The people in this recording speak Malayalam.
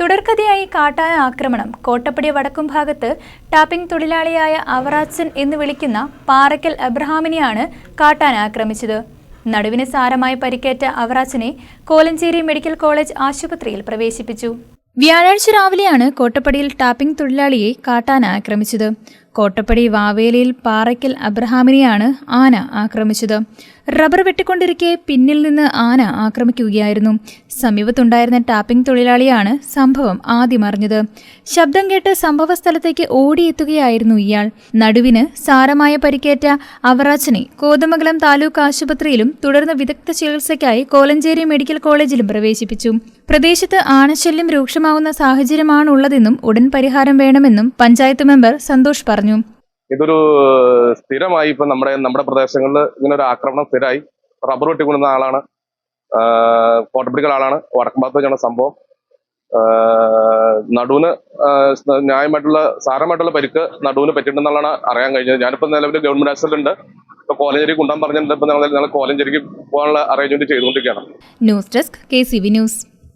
തുടർക്കഥയായി കാട്ടായ ആക്രമണം. കോട്ടപ്പടി വടക്കും ഭാഗത്ത് ടാപ്പിംഗ് തൊഴിലാളിയായ അവറാച്ചൻ എന്ന് വിളിക്കുന്ന പാറയ്ക്കൽ അബ്രഹാമിനെയാണ് കാട്ടാൻ ആക്രമിച്ചത്. നടുവിന് സാരമായി പരിക്കേറ്റ അവറാച്ചനെ കോലഞ്ചേരി മെഡിക്കൽ കോളേജ് ആശുപത്രിയിൽ പ്രവേശിപ്പിച്ചു. വ്യാഴാഴ്ച രാവിലെയാണ് കോട്ടപ്പടിയിൽ ടാപ്പിംഗ് തൊഴിലാളിയെ കാട്ടാൻ ആക്രമിച്ചത്. കോട്ടപ്പടി വാവേലിയിൽ പാറയ്ക്കൽ അബ്രഹാമിനെയാണ് ആന ആക്രമിച്ചത്. റബ്ബർ വെട്ടിക്കൊണ്ടിരിക്കെ പിന്നിൽ നിന്ന് ആന ആക്രമിക്കുകയായിരുന്നു. സമീപത്തുണ്ടായിരുന്ന ടാപ്പിംഗ് തൊഴിലാളിയാണ് സംഭവം ആദ്യം അറിഞ്ഞത്. ശബ്ദം കേട്ട് സംഭവ സ്ഥലത്തേക്ക് ഓടിയെത്തുകയായിരുന്നു ഇയാൾ. നടുവിന് സാരമായ പരിക്കേറ്റ അവറാച്ചനെ കോതമംഗലം താലൂക്ക് ആശുപത്രിയിലും തുടർന്ന് വിദഗ്ധ ചികിത്സയ്ക്കായി കോലഞ്ചേരി മെഡിക്കൽ കോളേജിലും പ്രവേശിപ്പിച്ചു. പ്രദേശത്ത് ആനശല്യം രൂക്ഷമാവുന്ന സാഹചര്യമാണുള്ളതെന്നും ഉടൻ പരിഹാരം വേണമെന്നും പഞ്ചായത്ത് മെമ്പർ സന്തോഷ് പറഞ്ഞു. ഇതൊരു സ്ഥിരമായി ഇപ്പൊ നമ്മുടെ നമ്മുടെ പ്രദേശങ്ങളിൽ ഇങ്ങനെ ഒരു ആക്രമണം സ്ഥിരമായി. റബ്ബർ വെട്ടിക്കൊണ്ടുന്ന ആളാണ്. കോട്ടപ്പിടിക്കൽ ആളാണ്. വടക്കം ഭാഗത്ത് വെച്ചാണ് സംഭവം നടുവിന് ന്യായമായിട്ടുള്ള സാരമായിട്ടുള്ള പരിക്ക് നടുവിന് പറ്റിയിട്ടുണ്ടെന്നുള്ളതാണ് അറിയാൻ കഴിഞ്ഞത്. ഞാനിപ്പോ നിലവിൽ ഗവൺമെന്റ് ആശുപത്രിയിലുണ്ട് ഇപ്പൊ കോലഞ്ചേരി കൊണ്ടാൻ പറഞ്ഞിട്ടുണ്ട്. ഇപ്പൊ ഞങ്ങൾ കോലഞ്ചേരിക്ക് പോകാനുള്ള അറേഞ്ച്മെന്റ് ചെയ്തുകൊണ്ടിരിക്കുകയാണ്. News desk K news.